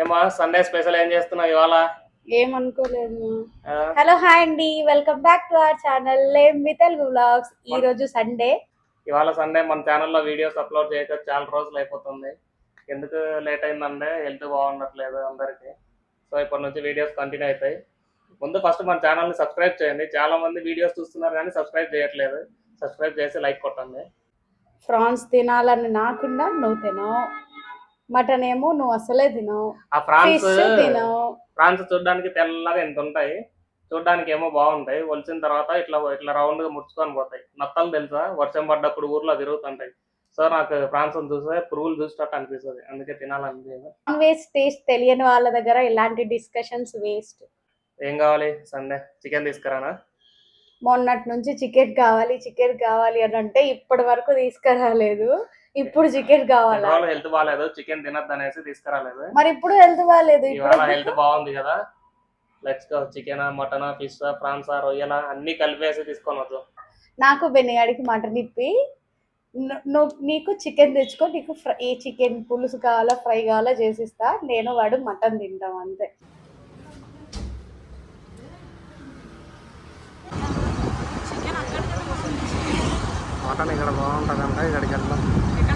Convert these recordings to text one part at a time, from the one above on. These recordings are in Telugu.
ఏమా సండే స్పెషల్ ఏం చేస్తున్నావు ఇవాళ? ఏమనుకోలేదు. హలో హాయ్ అండి. Welcome back to our channel me Telugu vlogs ఈ రోజు సండే ఇవాళ సండే మన ఛానల్లో వీడియోస్ అప్లోడ్ చేయక చాలా రోజులు అయిపోతుంది. ఎందుకు లేట్ అయిందంటే హెల్త్ బాగుండట్లేదు అందరికి. సో ఇప్పటి నుంచి వీడియోస్ కంటిన్యూ అవుతాయి. ముందు ఫస్ట్ మన ఛానల్ని సబ్స్క్రైబ్ చేయండి. చాలా మంది వీడియోస్ చూస్తున్నారు కానీ సబ్స్క్రైబ్ చేయట్లేదు. సబ్స్క్రైబ్ చేసి లైక్ కొట్టండి. ఫ్రాన్స్ తినాలని నాకుండా నువ్వు తినవు మటన్ ఏమో నువ్వు అసలే తినవు. ఆ ఫ్రాన్స్ తినవు. ఫ్రాన్స్ చూడడానికి తెల్లగా ఎంత ఉంటాయి? చూడడానికి ఏమో బాగుంటాయి. ఒలిచిన తర్వాత ఇట్లా ఇట్లా రౌండ్గా ముడుచుకొని పోతాయి. నత్తలు తెలుసా? వర్షం పడ్డప్పుడు ఊర్లో తిరుగుతుంటాయి. సో నాకు ఫ్రాన్స్ చూస్తే పురుగులు చూసినట్టు అనిపిస్తుంది. అందుకే తినాలనిపించదు. నాన్ వెజ్ టేస్ట్ తెలియని వాళ్ళ దగ్గర ఇలాంటి డిస్కషన్స్ వేస్ట్ ఏం కావాలి? సండే చికెన్ తీసుకురానా? మొన్నటి నుంచి చికెన్ కావాలి చికెన్ కావాలి అని అంటే ఇప్పటి వరకు తీసుకురాలేదు. ఇప్పుడు చికెన్ కావాలా? హెల్త్ బాగాలేదు చికెన్ తినద్దు అనేసి తీసుకురాలేదు. మరి ఇప్పుడు హెల్త్ బాగాలేదు ఇవాళ హెల్త్ బాగుంది కదా. Let's go chicken mutton fish prawns రొయ్యల అన్ని కలిపేసి తీసుకొని వద్దు. నాకు బెన్నగాడికి మటన్ ఇప్పి నువ్వు నీకు చికెన్ తెచ్చుకో నీకు ఫ్రై ఏ చికెన్ పులుసు కావాలా ఫ్రై కావాలా చేసిస్తా. నేను వాడు మటన్ తింటాం అంతే. మటన్ ఇక్కడ బాగుంటుందంట ఇక్కడికి వెళ్దాం.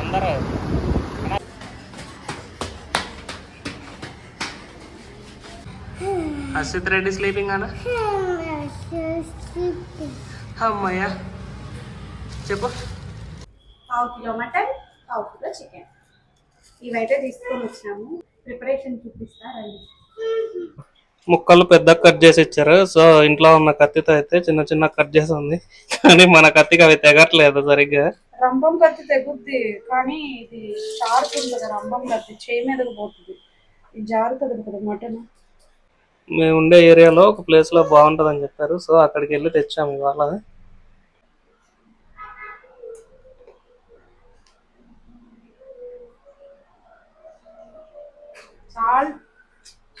అందరూ అసిత్ రెడ్డి స్లీపింగ్ అన్న అమ్మయ్యా చెప్పు పావు కిలో మటన్ పావు కిలో చికెన్ ఇవైతే తీసుకొని వచ్చాము. ప్రిపరేషన్ చూపిస్తా రండి. ముక్కలు పెద్ద కట్ చేసి ఇచ్చారు. సో ఇంట్లో ఉన్న కత్తితో అయితే చిన్న చిన్న కట్ చేసి ఉంది. కానీ మన కత్తికి అవి తెగట్లేదు సరిగ్గా. రంభం కత్తి తెగుద్ది కానీ ఇది షార్ప్ ఉంది కదా రంభం కత్తి చేయి మీదకి పోతుంది. ఇది జారుతుంది కదా మటన్. మేము ఉండే ఏరియాలో ఒక ప్లేస్లో బాగుంటది అని చెప్పారు. సో అక్కడికి వెళ్ళి తెచ్చాము ఇవాళ చాలు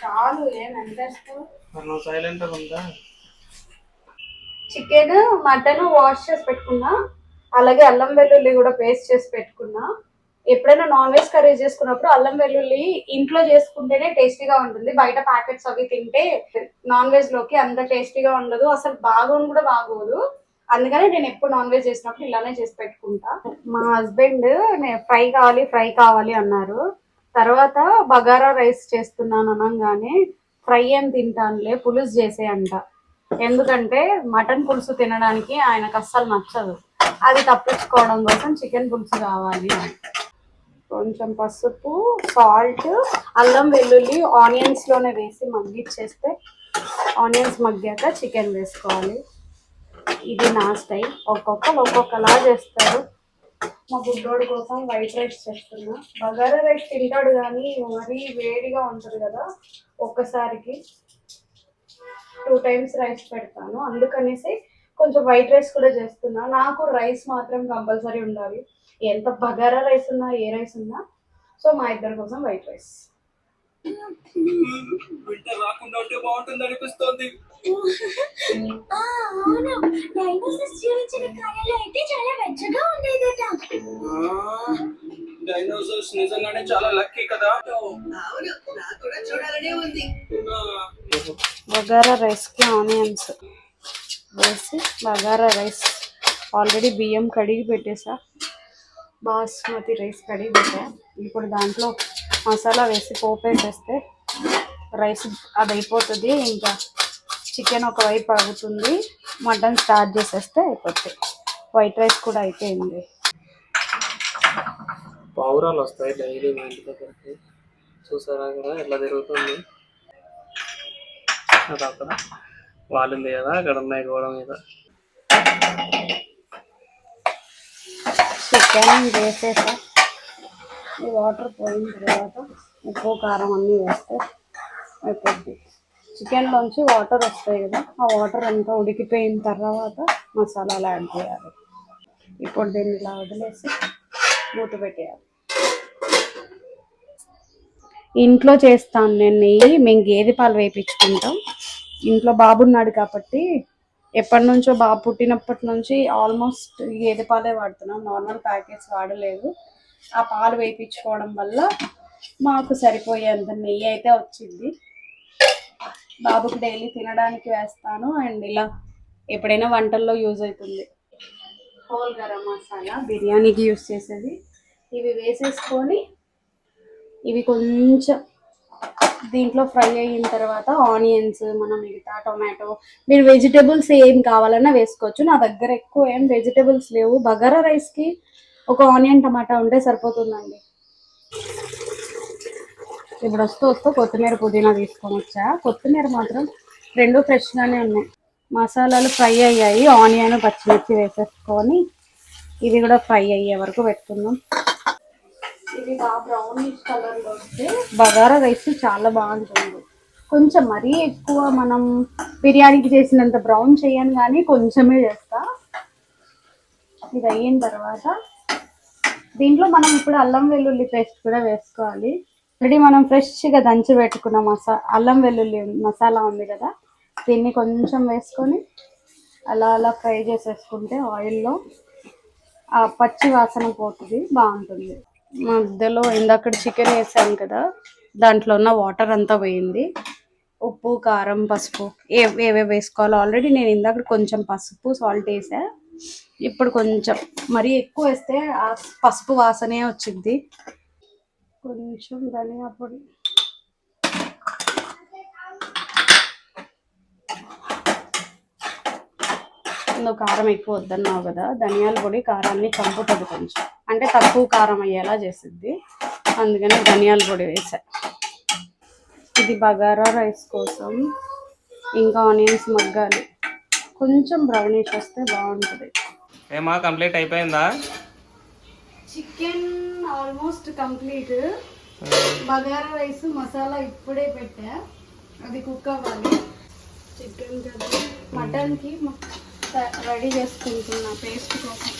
చాలు ఏం ఎంత వేస్తావు నువ్వు సైలెంట్ ఉందా? చికెన్ మటన్ వాష్ చేసి పెట్టుకున్నా. అలాగే అల్లం వెల్లుల్లి కూడా పేస్ట్ చేసి పెట్టుకున్నా. ఎప్పుడైనా నాన్ వెజ్ కర్రీ చేసుకున్నప్పుడు అల్లం వెల్లుల్లి ఇంట్లో చేసుకుంటేనే టేస్టీగా ఉంటుంది. బయట ప్యాకెట్స్ అవి తింటే నాన్ వెజ్లోకి అంత టేస్టీగా ఉండదు. అసలు బాగోని కూడా బాగోదు. అందుకని నేను ఎప్పుడు నాన్ వెజ్ చేసినప్పుడు ఇలానే చేసి పెట్టుకుంటా. మా హస్బెండ్ ఫ్రై కావాలి ఫ్రై కావాలి అన్నారు. తర్వాత బగారా రైస్ చేస్తున్నాను అనగానే ఫ్రై ఏం తింటానులే పులుసు చేసే అంట ఎందుకంటే మటన్ పులుసు తినడానికి ఆయనకు అస్సలు నచ్చదు. అది తప్పించుకోవడం కోసం చికెన్ పులుసు కావాలి కొంచెం పసుపు సాల్ట్ అల్లం వెల్లుల్లి ఆనియన్స్లోనే వేసి మగ్గిచ్చేస్తే ఆనియన్స్ మగ్గాక చికెన్ వేసుకోవాలి. ఇది నా స్టైల్. ఒక్కొక్కరు ఒక్కొక్కలా చేస్తారు. మా బుడ్డోడి కోసం వైట్ రైస్ చేస్తున్నా. బగారా రైస్ తింటాడు కానీ మరీ వేడిగా ఉంటుంది కదా ఒక్కసారికి. టూ టైమ్స్ రైస్ పెడతాను. అందుకనేసి కొంచెం వైట్ రైస్ కూడా చేస్తున్నా. నాకు రైస్ మాత్రం కంపల్సరీ ఉండాలి. ఎంత బగారా రైస్ ఉన్నా ఏ రైస్ ఉన్నా సో మా ఇద్దరి కోసం వైట్ రైస్. వింటర్ రాకుండా ఉంటే బాగుంటుంది అనిపిస్తోంది. ఆ, అవును. డైనోసార్స్ జీవించిన కాలంలో అయితే చాలా వెచ్చగా ఉండేదట డైనోసార్స్ నిజంగానే చాలా లక్కీ కదా? బగారా రైస్కి ఆనియన్స్. వేసి బగారా రైస్. ఆల్రెడీ బియ్యం కడిగి పెట్టేసా. బాస్మతి రైస్ కడిగి పెట్టా. ఇప్పుడు దాంట్లో మసాలా వేసి పోపు వేసేస్తే రైస్ అది అయిపోతుంది ఇంకా చికెన్ ఒకవైపు ఆగుతుంది. మటన్ స్టార్ట్ చేసేస్తే అయిపోతుంది వైట్ రైస్ కూడా అయిపోయింది. పావురాలు వస్తాయి డైలీ మా ఇంటి దగ్గరికి. చూసారా కదా ఎట్లా తిరుగుతుంది? అది అక్కడ వాలింది కదా అక్కడ ఉన్నాయి గోడ మీద. చికెన్ వేసేసా ఈ వాటర్ పోయిన తర్వాత ఉప్పు కారం అన్నీ వేస్తే అయిపోద్ది. చికెన్లోంచి వాటర్ వస్తాయి కదా ఆ వాటర్ అంతా ఉడికిపోయిన తర్వాత మసాలాలు యాడ్ చేయాలి. ఇప్పుడు దీన్ని ఇలా వదిలేసి మూత పెట్టేయాలి. ఇంట్లో చేస్తాను నేను నెయ్యి మేము గేదె పాలు వేయించుకుంటాం. ఇంట్లో బాబు ఉన్నాడు కాబట్టి ఎప్పటి నుంచో బాబు పుట్టినప్పటి నుంచి ఆల్మోస్ట్ గేదె పాలే వాడుతున్నాం. నార్మల్ ప్యాకెట్స్ వాడలేదు. ఆ పాలు వేయించుకోవడం వల్ల మాకు సరిపోయేంత నెయ్యి అయితే వచ్చింది. బాబుకి డైలీ తినడానికి వేస్తాను అండ్ ఇలా ఎప్పుడైనా వంటల్లో యూజ్ అవుతుంది. హోల్ గరం మసాలా బిర్యానీకి యూజ్ చేసేది. ఇవి వేసేసుకొని ఇవి కొంచెం దీంట్లో ఫ్రై అయిన తర్వాత ఆనియన్స్ మనం మిగతా టొమాటో మీరు వెజిటేబుల్స్ ఏం కావాలన్నా వేసుకోవచ్చు. నా దగ్గర ఎక్కువ ఏం వెజిటేబుల్స్ లేవు. బగారా రైస్కి ఒక ఆనియన్ టమాటా ఉంటే సరిపోతుందండి. ఇప్పుడు వస్తూ వస్తూ కొత్తిమీర పుదీనా తీసుకొని వచ్చా. కొత్తిమీర మాత్రం రెండు ఫ్రెష్గానే ఉన్నాయి. మసాలాలు ఫ్రై అయ్యాయి. ఆనియన్ పచ్చిమిర్చి వేసేసుకొని ఇవి కూడా ఫ్రై అయ్యే వరకు పెట్టుకుందాం. ఇది బాగా బ్రౌనిష్ కలర్లో వస్తే బగారా రైస్ చాలా బాగుంటుంది. కొంచెం మరీ ఎక్కువ మనం బిర్యానీకి చేసినంత బ్రౌన్ చేయను కానీ కొంచెమే చేస్తా. ఇది అయిన తర్వాత దీంట్లో మనం ఇప్పుడు అల్లం వెల్లుల్లి పేస్ట్ కూడా వేసుకోవాలి. ఆల్రెడీ మనం ఫ్రెష్గా దంచి పెట్టుకున్న మసా అల్లం వెల్లుల్లి మసాలా ఉంది కదా దీన్ని కొంచెం వేసుకొని అలా అలా ఫ్రై చేసేసుకుంటే ఆయిల్లో ఆ పచ్చి వాసన పోతుంది బాగుంటుంది. మధ్యలో ఇందాక చికెన్ వేసాను కదా దాంట్లో ఉన్న వాటర్ అంతా పోయింది. ఉప్పు కారం పసుపు ఏ ఏవే వేసుకోవాలో ఆల్రెడీ నేను ఇందాక కొంచెం పసుపు సాల్ట్ వేసా. ఇప్పుడు కొంచెం మరీ ఎక్కువ వేస్తే ఆ పసుపు వాసనే వచ్చింది. కొంచెం ధనియా పొడి నువ్వు కారం ఎక్కువ వద్దన్నావు కదా ధనియాల పొడి కారాన్ని చంపుతుంది కొంచెం. అంటే తక్కువ కారం అయ్యేలా చేసిద్ది. అందుకని ధనియాల పొడి వేసా. ఇది బగారా రైస్ కోసం ఇంకా ఆనియన్స్ మగ్గాలి. కొంచెం బ్రౌనిష్ వస్తే బాగుంటుంది. ఏమా కంప్లీట్ అయిపోయిందా? Chicken almost complete. Bagara rice masala ఇప్పుడే పెట్టా. అది కుక్ అవ్వాలి. చికెన్ కదా మటన్కి రెడీ చేసుకుంటున్నా పేస్ట్ కోసం.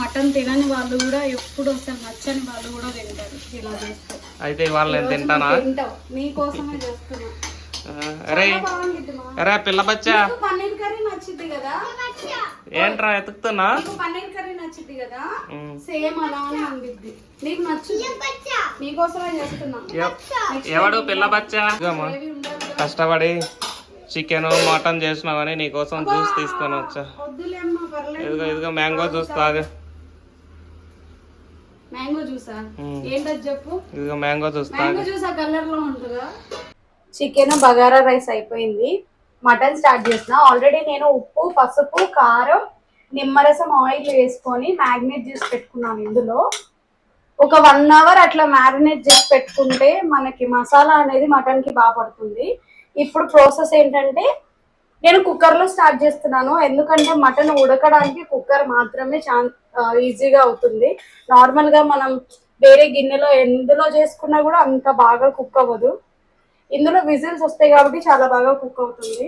మటన్ తినని వాళ్ళు కూడా ఎప్పుడు అసలు నచ్చని వాళ్ళు కూడా తింటారు ఇలా చేస్తే. అయితే ఇవాళ నేను తింటానా? తింటావు. నీకోసమే చేస్తున్నా. అరే అరే పిల్ల బచ్చా. పన్నీర్ కర్రీ నచ్చింది కదా? ఏంట్రా ఎతుకుతున్నా నీకు పన్నీర్ కర్రీ నచ్చింది కదా. సేమ్ అలానే ఉండిద్ది. నీకు నచ్చుద్ది నీకోసమే చేస్తున్నా. ఎవ- ఎవడు పిల్ల బచ్చా. కష్టపడి. చికెన్ మటన్ చేసినావని నీకోసం జ్యూస్ తీసుకొని వచ్చా. ఇదిగో ఇదిగో మ్యాంగో జ్యూస్ తాగు. మ్యాంగో జ్యూసా? మ్మ్. ఏంటది చెప్పు? ఇదిగో మ్యాంగో జ్యూస్ మ్యాంగో తాగు జ్యూస్ ఆ కలర్లో ఉంటుందా? చికెన్ బగారా రైస్ అయిపోయింది. మటన్ స్టార్ట్ చేసిన ఆల్రెడీ నేను ఉప్పు పసుపు కారం నిమ్మరసం ఆయిల్ వేసుకొని మ్యాగ్నేట్ చేసి పెట్టుకున్నాను ఇందులో. ఒక వన్ అవర్ అట్లా మ్యారినేట్ చేసి పెట్టుకుంటే మనకి మసాలా అనేది మటన్కి బాగా పడుతుంది. ఇప్పుడు ప్రాసెస్ ఏంటంటే నేను కుక్కర్లో స్టార్ట్ చేస్తున్నాను. ఎందుకంటే మటన్ ఉడకడానికి కుక్కర్ మాత్రమే చా ఈజీగా అవుతుంది. నార్మల్గా మనం వేరే గిన్నెలో ఎందులో చేసుకున్నా కూడా అంత బాగా కుక్ అవ్వదు. ఇందులో విజిల్స్ వస్తాయి కాబట్టి చాలా బాగా కుక్ అవుతుంది.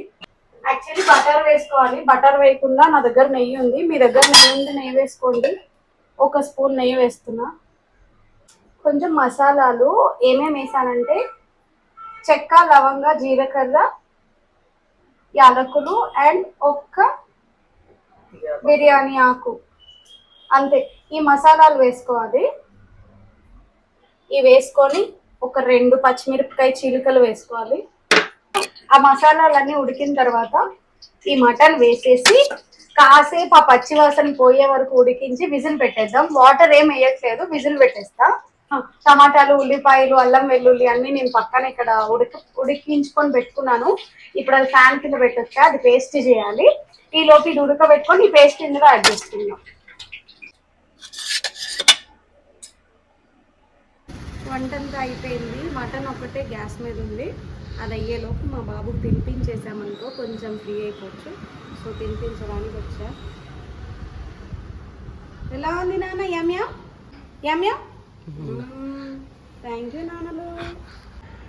యాక్చువల్లీ బటర్ వేసుకోవాలి. బటర్ వేయకుండా నా దగ్గర నెయ్యి ఉంది. మీ దగ్గర నెయ్యి ఉంది నెయ్యి వేసుకోండి. ఒక స్పూన్ నెయ్యి వేస్తున్నా. కొంచెం మసాలాలు ఏమేమి వేసానంటే చెక్క లవంగ జీలకర్ర యాలకులు అండ్ ఒక్క బిర్యానీ ఆకు. అంతే. ఈ మసాలాలు వేసుకోవాలి. ఇవి వేసుకొని ఒక రెండు పచ్చిమిరపకాయ చీలికలు వేసుకోవాలి. ఆ మసాలాలన్నీ ఉడికిన తర్వాత ఈ మటన్ వేసేసి కాసేపు ఆ పచ్చివాసన పోయే వరకు ఉడికించి విజిల్ పెట్టేద్దాం. వాటర్ ఏం వేయట్లేదు విజిల్ పెట్టేస్తా. టమాటాలు ఉల్లిపాయలు అల్లం వెల్లుల్లి అన్ని నేను పక్కన ఇక్కడ ఉడికి ఉడికించుకొని పెట్టుకున్నాను. ఇప్పుడు అది ఫ్యాన్ కింద పెట్టొచ్చా అది పేస్ట్ చేయాలి. ఈ లోపు ఇది ఉడకబెట్టుకొని ఈ పేస్ట్ ఇందులో యాడ్ చేసుకుందాం. వంట అంతా అయిపోయింది. మటన్ ఒకటే గ్యాస్ మీద ఉంది. అది అయ్యేలోపు మా బాబుకి తినిపించేసామనుకో కొంచెం ఫ్రీ అయిపోవచ్చు. సో తినిపించడానికి వచ్చా. ఎలా ఉంది నాన్న యమ్యా? యమ్యా?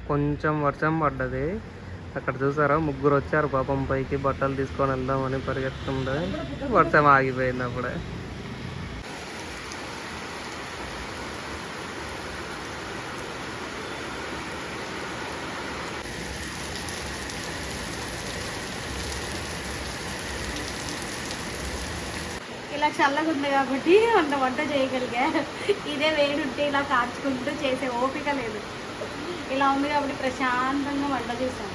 కొంచెం వర్షం పడ్డది. అక్కడ చూసారా? ముగ్గురు వచ్చారు. పాపం పైకి బట్టలు తీసుకొని వెళ్దామని పరిగెత్తుండే వర్షం ఆగిపోయింది అప్పుడే. ఇలా చల్లగా ఉంది కాబట్టి అంత వంట చేయగలిగా. ఇదే వేడి ఉంటే ఇలా కాచుకుంటూ చేసే ఓపిక లేదు. ఇలా ఉంది కాబట్టి ప్రశాంతంగా వంట చేశాను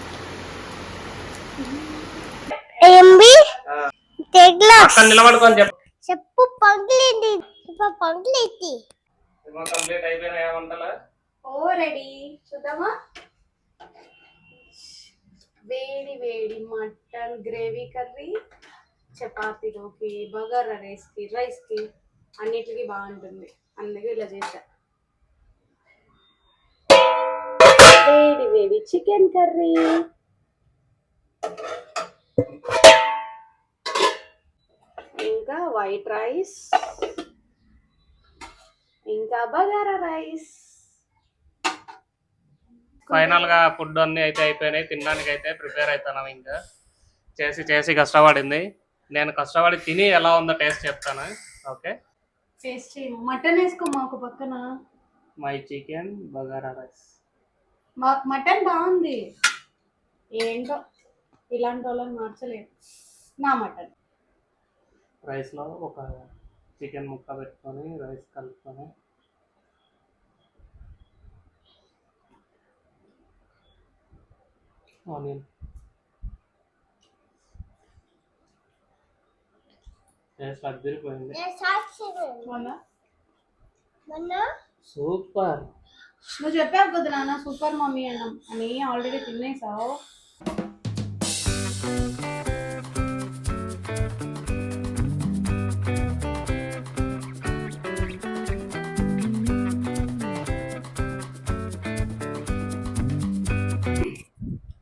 చెప్పు. కంప్లీట్ వంటలు? ఓ రెడీ. చూద్దామా? వేడి వేడి మటన్ గ్రేవీ కర్రీ. చపాతీలోకి బగారా రైస్కి రైస్కి అన్నిటికీ బాగుంటుంది. అందుకే ఇలా చేశా. వేడి వేడి చికెన్ కర్రీ. ఇంకా వైట్ రైస్. ఇంకా బగారా రైస్. ఫైనల్గా ఫుడ్ అన్ని అయితే అయిపోయినాయి. తినడానికి అయితే ప్రిపేర్ అవుతున్నాం ఇంకా. చేసి చేసి కష్టపడింది. నేను కష్టపడి తిని ఎలా ఉందో టేస్ట్ చెప్తాను. ఓకే? టేస్ట్ చేయము మటన్ వేసుకోమా ఒక పక్కన. My chicken bagara rice. మా- మటన్ బాగుంది. ఏంటో ఇలాంటి వాళ్ళని మార్చలేదు. నా మటన్. రైస్లో ఒక చికెన్ ముక్క పెట్టుకొని రైస్ కలుపుకొని. ఆనియన్. సూపర్. నువ్వు చెప్పావు కదా నాన్న సూపర్ మమ్మీ అన్నం. అని ఆల్రెడీ తినేసావు.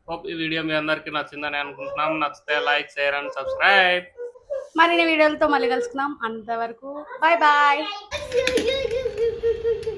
హోప్ ఈ వీడియో మీ అందరికీ నచ్చిందని అనుకుంటున్నాం. నచ్చితే లైక్ షేర్ అండ్ సబ్స్క్రైబ్. మరిన్ని వీడియోలతో మళ్ళీ కలుసుకుందాం. అంతవరకు బాయ్ బాయ్